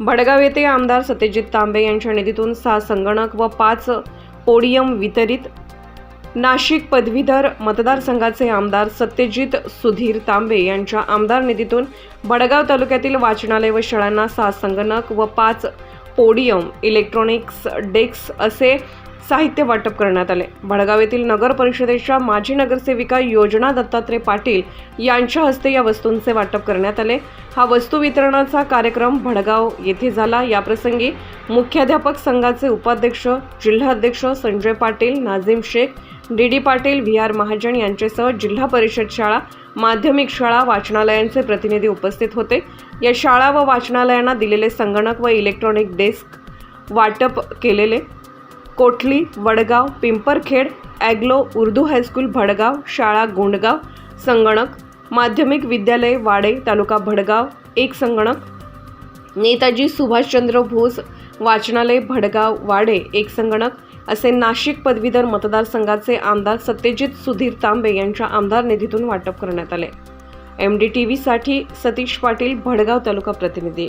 भडगाव येथे आमदार सत्यजित तांबे यांच्या निधीतून सहा संगणक व पाच पोडियम वितरित नाशिक पदवीधर मतदारसंघाचे आमदार सत्यजित सुधीर तांबे यांच्या आमदार निधीतून भडगाव तालुक्यातील वाचनालय व शाळांना सहा संगणक व पाच पोडियम इलेक्ट्रॉनिक्स डेस्क असे साहित्य वाटप करण्यात आले. भडगाव येथील नगर परिषदेच्या माजी नगरसेविका योजना दत्तात्रय पाटील यांच्या हस्ते या वस्तूंचे वाटप करण्यात आले. हा वस्तू वितरणाचा कार्यक्रम भडगाव येथे झाला. याप्रसंगी मुख्याध्यापक संघाचे उपाध्यक्ष जिल्हाध्यक्ष Sanjay Patil Nazim Shaikh D D Patil V R Mahajan यांच्यासह जिल्हा परिषद शाळा माध्यमिक शाळा वाचनालयांचे प्रतिनिधी उपस्थित होते. या शाळा व वाचनालयांना दिलेले संगणक व इलेक्ट्रॉनिक डेस्क वाटप केलेले Kothli Vadgaon Pimparkhed Anglo Urdu high school Bhadgaon शाळा गोंडगाव संगणक माध्यमिक विद्यालय वाडे तालुका भडगाव एक संगणक नेताजी सुभाषचंद्र बोस वाचनालय भडगाव वाडे एक संगणक असे नाशिक पदवीधर मतदारसंघाचे आमदार सत्यजित सुधीर तांबे यांच्या आमदार निधीतून वाटप करण्यात आले. एम डी टी व्हीसाठी सतीश पाटील भडगाव तालुका प्रतिनिधी.